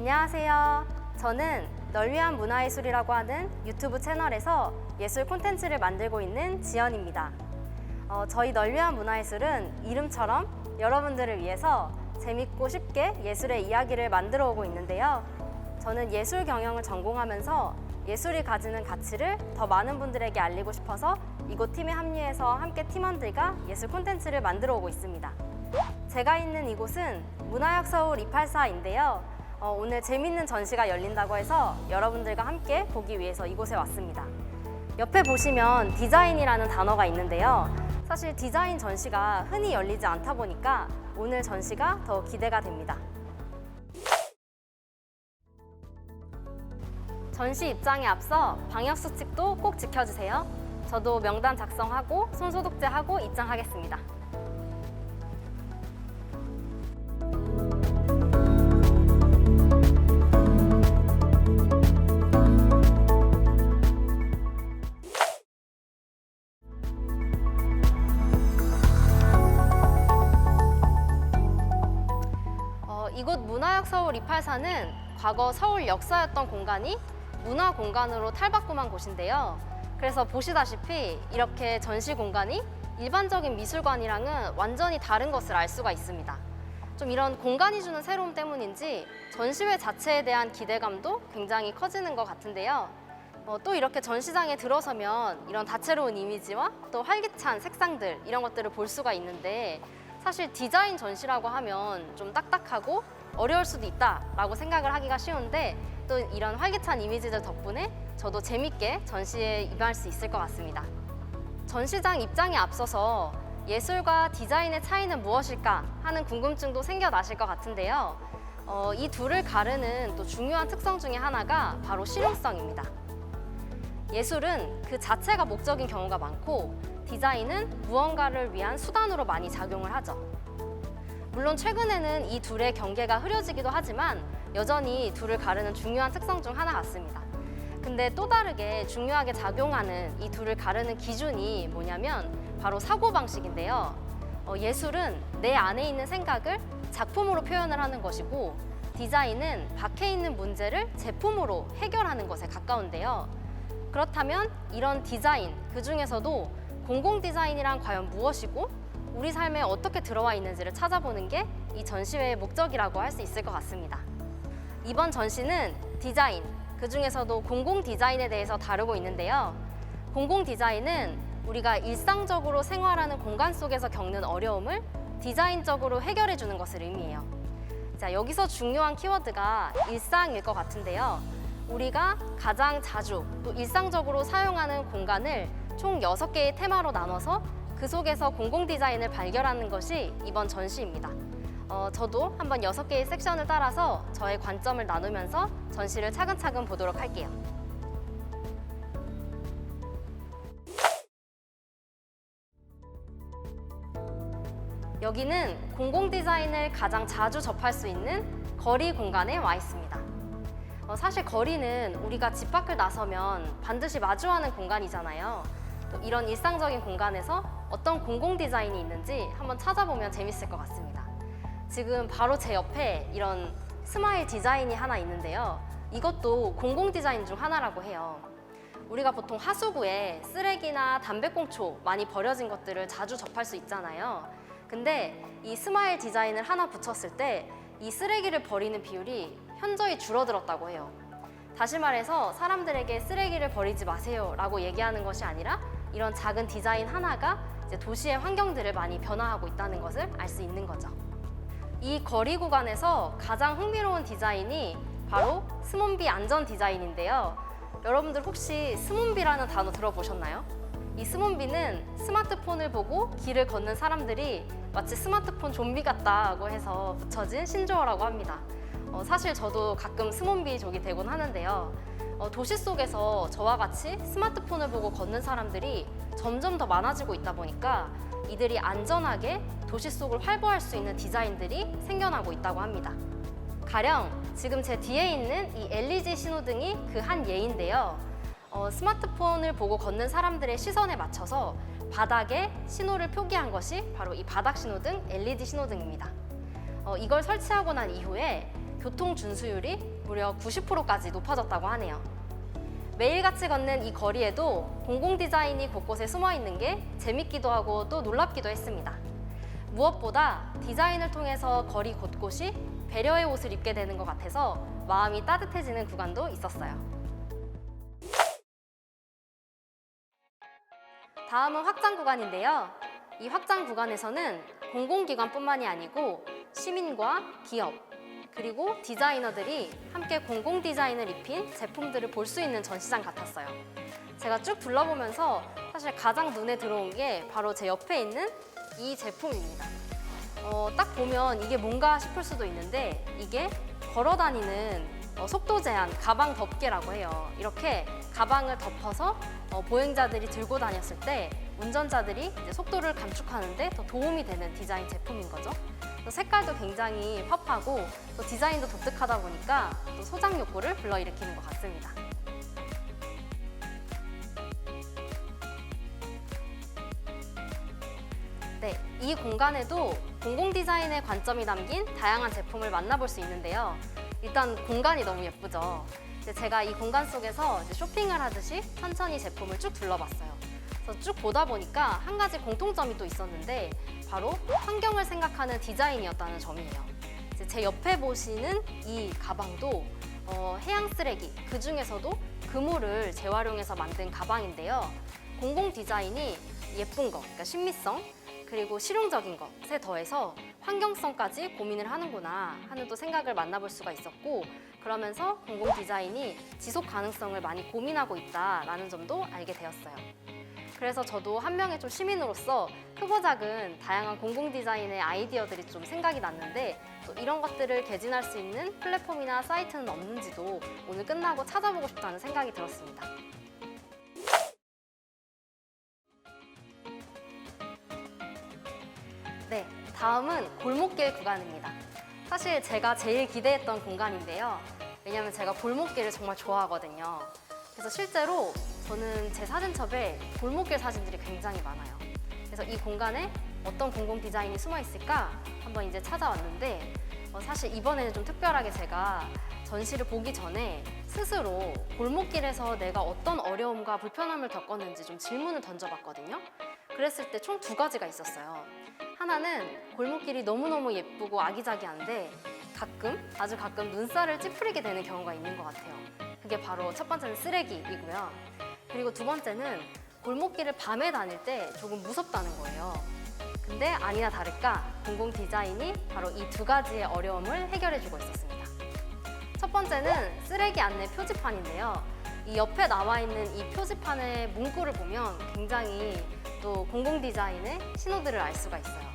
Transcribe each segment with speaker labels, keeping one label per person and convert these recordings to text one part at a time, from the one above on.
Speaker 1: 안녕하세요. 저는 널 위한 문화예술이라고 하는 유튜브 채널에서 예술 콘텐츠를 만들고 있는 지연입니다. 어, 저희 널 위한 문화예술은 이름처럼 여러분들을 위해서 재밌고 쉽게 예술의 이야기를 만들어 오고 있는데요. 저는 예술 경영을 전공하면서 예술이 가지는 가치를 더 많은 분들에게 알리고 싶어서 이곳 팀에 합류해서 함께 팀원들과 예술 콘텐츠를 만들어 오고 있습니다. 제가 있는 이곳은 문화역 서울 284인데요. 어, 오늘 재밌는 전시가 열린다고 해서 여러분들과 함께 보기 위해서 이곳에 왔습니다. 옆에 보시면 디자인이라는 단어가 있는데요. 사실 디자인 전시가 흔히 열리지 않다 보니까 오늘 전시가 더 기대가 됩니다. 전시 입장에 앞서 방역 수칙도 꼭 지켜주세요. 저도 명단 작성하고 손소독제하고 입장하겠습니다. 문화역 서울 284는 과거 서울 역사였던 공간이 문화 공간으로 탈바꿈한 곳인데요. 그래서 보시다시피 이렇게 전시 공간이 일반적인 미술관이랑은 완전히 다른 것을 알 수가 있습니다. 좀 이런 공간이 주는 새로움 때문인지 전시회 자체에 대한 기대감도 굉장히 커지는 것 같은데요. 어, 또 이렇게 전시장에 들어서면 이런 다채로운 이미지와 또 활기찬 색상들 이런 것들을 볼 수가 있는데 사실 디자인 전시라고 하면 좀 딱딱하고 어려울 수도 있다라고 생각을 하기가 쉬운데 또 이런 활기찬 이미지들 덕분에 저도 재밌게 전시에 임할 수 있을 것 같습니다. 전시장 입장에 앞서서 예술과 디자인의 차이는 무엇일까 하는 궁금증도 생겨나실 것 같은데요. 어, 이 둘을 가르는 또 중요한 특성 중에 하나가 바로 실용성입니다. 예술은 그 자체가 목적인 경우가 많고 디자인은 무언가를 위한 수단으로 많이 작용을 하죠. 물론 최근에는 이 둘의 경계가 흐려지기도 하지만 여전히 둘을 가르는 중요한 특성 중 하나 같습니다. 근데 또 다르게 중요하게 작용하는 이 둘을 가르는 기준이 뭐냐면 바로 사고방식인데요. 어, 예술은 내 안에 있는 생각을 작품으로 표현을 하는 것이고 디자인은 밖에 있는 문제를 제품으로 해결하는 것에 가까운데요. 그렇다면 이런 디자인, 그 중에서도 공공 디자인이란 과연 무엇이고 우리 삶에 어떻게 들어와 있는지를 찾아보는 게 이 전시회의 목적이라고 할 수 있을 것 같습니다. 이번 전시는 디자인, 그 중에서도 공공 디자인에 대해서 다루고 있는데요. 공공 디자인은 우리가 일상적으로 생활하는 공간 속에서 겪는 어려움을 디자인적으로 해결해 주는 것을 의미해요. 자, 여기서 중요한 키워드가 일상일 것 같은데요. 우리가 가장 자주 또 일상적으로 사용하는 공간을 총 6개의 테마로 나눠서 그 속에서 공공 디자인을 발견하는 것이 이번 전시입니다. 어, 저도 한번 6개의 섹션을 따라서 저의 관점을 나누면서 전시를 차근차근 보도록 할게요. 여기는 공공 디자인을 가장 자주 접할 수 있는 거리 공간에 와 있습니다. 어, 사실 거리는 우리가 집 밖을 나서면 반드시 마주하는 공간이잖아요. 또 이런 일상적인 공간에서 어떤 공공 디자인이 있는지 한번 찾아보면 재밌을 것 같습니다. 지금 바로 제 옆에 이런 스마일 디자인이 하나 있는데요. 이것도 공공 디자인 중 하나라고 해요. 우리가 보통 하수구에 쓰레기나 담배꽁초 많이 버려진 것들을 자주 접할 수 있잖아요. 근데 이 스마일 디자인을 하나 붙였을 때 이 쓰레기를 버리는 비율이 현저히 줄어들었다고 해요. 다시 말해서 사람들에게 쓰레기를 버리지 마세요 라고 얘기하는 것이 아니라 이런 작은 디자인 하나가 도시의 환경들을 많이 변화하고 있다는 것을 알 수 있는 거죠. 이 거리 구간에서 가장 흥미로운 디자인이 바로 스몬비 안전 디자인인데요. 여러분들 혹시 스몬비라는 단어 들어보셨나요? 이 스몬비는 스마트폰을 보고 길을 걷는 사람들이 마치 스마트폰 좀비 같다고 해서 붙여진 신조어라고 합니다. 어, 사실 저도 가끔 스몬비족이 되곤 하는데요. 어, 도시 속에서 저와 같이 스마트폰을 보고 걷는 사람들이 점점 더 많아지고 있다 보니까 이들이 안전하게 도시 속을 활보할 수 있는 디자인들이 생겨나고 있다고 합니다. 가령 지금 제 뒤에 있는 이 LED 신호등이 그 한 예인데요. 어, 스마트폰을 보고 걷는 사람들의 시선에 맞춰서 바닥에 신호를 표기한 것이 바로 이 바닥 신호등 LED 신호등입니다. 어, 이걸 설치하고 난 이후에 교통 준수율이 무려 90%까지 높아졌다고 하네요. 매일같이 걷는 이 거리에도 공공 디자인이 곳곳에 숨어 있는 게 재밌기도 하고 또 놀랍기도 했습니다. 무엇보다 디자인을 통해서 거리 곳곳이 배려의 옷을 입게 되는 것 같아서 마음이 따뜻해지는 구간도 있었어요. 다음은 확장 구간인데요. 이 확장 구간에서는 공공기관뿐만이 아니고 시민과 기업, 그리고 디자이너들이 함께 공공 디자인을 입힌 제품들을 볼 수 있는 전시장 같았어요. 제가 쭉 둘러보면서 사실 가장 눈에 들어온 게 바로 제 옆에 있는 이 제품입니다. 어, 딱 보면 이게 뭔가 싶을 수도 있는데 이게 걸어 다니는 어, 속도 제한 가방 덮개라고 해요. 이렇게 가방을 덮어서 어, 보행자들이 들고 다녔을 때 운전자들이 이제 속도를 감축하는데 더 도움이 되는 디자인 제품인 거죠. 또 색깔도 굉장히 팝하고 또 디자인도 독특하다 보니까 또 소장 욕구를 불러일으키는 것 같습니다. 네, 이 공간에도 공공 디자인의 관점이 담긴 다양한 제품을 만나볼 수 있는데요. 일단 공간이 너무 예쁘죠. 제가 이 공간 속에서 쇼핑을 하듯이 천천히 제품을 쭉 둘러봤어요. 그래서 쭉 보다 보니까 한 가지 공통점이 또 있었는데 바로 환경을 생각하는 디자인이었다는 점이에요. 제 옆에 보시는 이 가방도 어, 해양 쓰레기 그 중에서도 그물을 재활용해서 만든 가방인데요. 공공 디자인이 예쁜 것, 그러니까 신미성 그리고 실용적인 것에 더해서 환경성까지 고민을 하는구나 하는 또 생각을 만나볼 수가 있었고 그러면서 공공 디자인이 지속 가능성을 많이 고민하고 있다라는 점도 알게 되었어요. 그래서 저도 한 명의 좀 시민으로서 크고 작은 다양한 공공 디자인의 아이디어들이 좀 생각이 났는데 또 이런 것들을 개진할 수 있는 플랫폼이나 사이트는 없는지도 오늘 끝나고 찾아보고 싶다는 생각이 들었습니다. 네, 다음은 골목길 구간입니다. 사실 제가 제일 기대했던 공간인데요. 왜냐면 제가 골목길을 정말 좋아하거든요. 그래서 실제로 저는 제 사진첩에 골목길 사진들이 굉장히 많아요. 그래서 이 공간에 어떤 공공 디자인이 숨어 있을까 한번 이제 찾아왔는데 어, 사실 이번에는 좀 특별하게 제가 전시를 보기 전에 스스로 골목길에서 내가 어떤 어려움과 불편함을 겪었는지 좀 질문을 던져봤거든요. 그랬을 때 총 두 가지가 있었어요. 하나는 골목길이 너무너무 예쁘고 아기자기한데 가끔, 아주 가끔 눈살을 찌푸리게 되는 경우가 있는 것 같아요. 그게 바로 첫 번째는 쓰레기이고요. 그리고 두 번째는 골목길을 밤에 다닐 때 조금 무섭다는 거예요. 근데 아니나 다를까 공공 디자인이 바로 이 두 가지의 어려움을 해결해주고 있었습니다. 첫 번째는 쓰레기 안내 표지판인데요. 이 옆에 나와 있는 이 표지판의 문구를 보면 굉장히 또 공공 디자인의 신호들을 알 수가 있어요.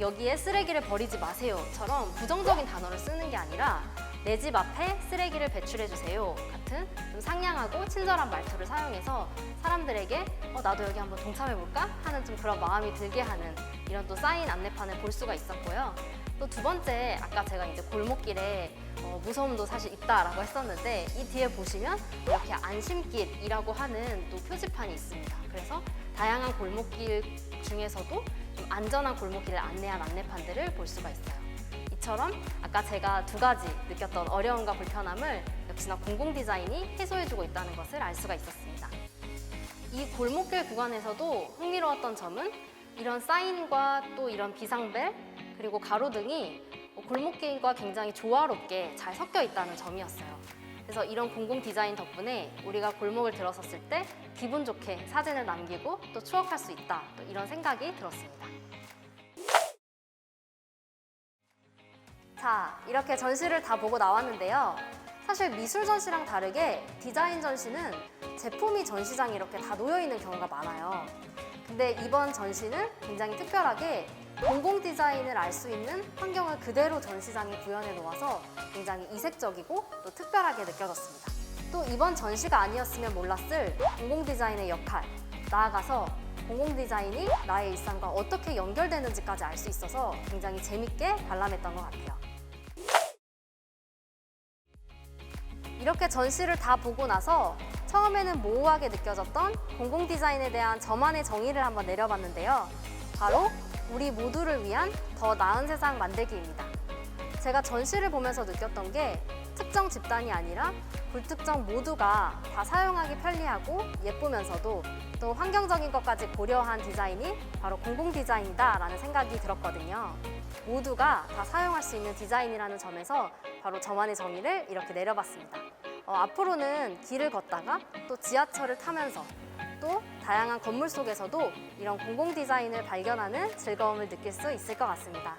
Speaker 1: 여기에 쓰레기를 버리지 마세요처럼 부정적인 단어를 쓰는 게 아니라 내 집 앞에 쓰레기를 배출해 주세요 같은 좀 상냥하고 친절한 말투를 사용해서 사람들에게 어, 나도 여기 한번 동참해 볼까 하는 좀 그런 마음이 들게 하는 이런 또 사인 안내판을 볼 수가 있었고요. 또 두 번째 아까 제가 이제 골목길에 어, 무서움도 사실 있다라고 했었는데 이 뒤에 보시면 이렇게 안심길이라고 하는 또 표지판이 있습니다. 그래서 다양한 골목길 중에서도 좀 안전한 골목길을 안내한 안내판들을 볼 수가 있어요. 이처럼 아까 제가 두 가지 느꼈던 어려움과 불편함을 역시나 공공 디자인이 해소해주고 있다는 것을 알 수가 있었습니다. 이 골목길 구간에서도 흥미로웠던 점은 이런 사인과 또 이런 비상벨 그리고 가로등이 골목길과 굉장히 조화롭게 잘 섞여 있다는 점이었어요. 그래서 이런 공공 디자인 덕분에 우리가 골목을 들어섰을 때 기분 좋게 사진을 남기고 또 추억할 수 있다. 또 이런 생각이 들었습니다. 자, 이렇게 전시를 다 보고 나왔는데요. 사실 미술 전시랑 다르게 디자인 전시는 제품이 전시장에 이렇게 다 놓여 있는 경우가 많아요. 근데 이번 전시는 굉장히 특별하게 공공 디자인을 알 수 있는 환경을 그대로 전시장에 구현해 놓아서 굉장히 이색적이고 또 특별하게 느껴졌습니다. 또 이번 전시가 아니었으면 몰랐을 공공 디자인의 역할, 나아가서 공공 디자인이 나의 일상과 어떻게 연결되는지까지 알 수 있어서 굉장히 재밌게 관람했던 것 같아요. 이렇게 전시를 다 보고 나서 처음에는 모호하게 느껴졌던 공공 디자인에 대한 저만의 정의를 한번 내려봤는데요. 바로 우리 모두를 위한 더 나은 세상 만들기입니다. 제가 전시를 보면서 느꼈던 게 특정 집단이 아니라 불특정 모두가 다 사용하기 편리하고 예쁘면서도 또 환경적인 것까지 고려한 디자인이 바로 공공 디자인이다라는 생각이 들었거든요. 모두가 다 사용할 수 있는 디자인이라는 점에서 바로 저만의 정의를 이렇게 내려봤습니다. 어, 앞으로는 길을 걷다가 또 지하철을 타면서 또 다양한 건물 속에서도 이런 공공 디자인을 발견하는 즐거움을 느낄 수 있을 것 같습니다.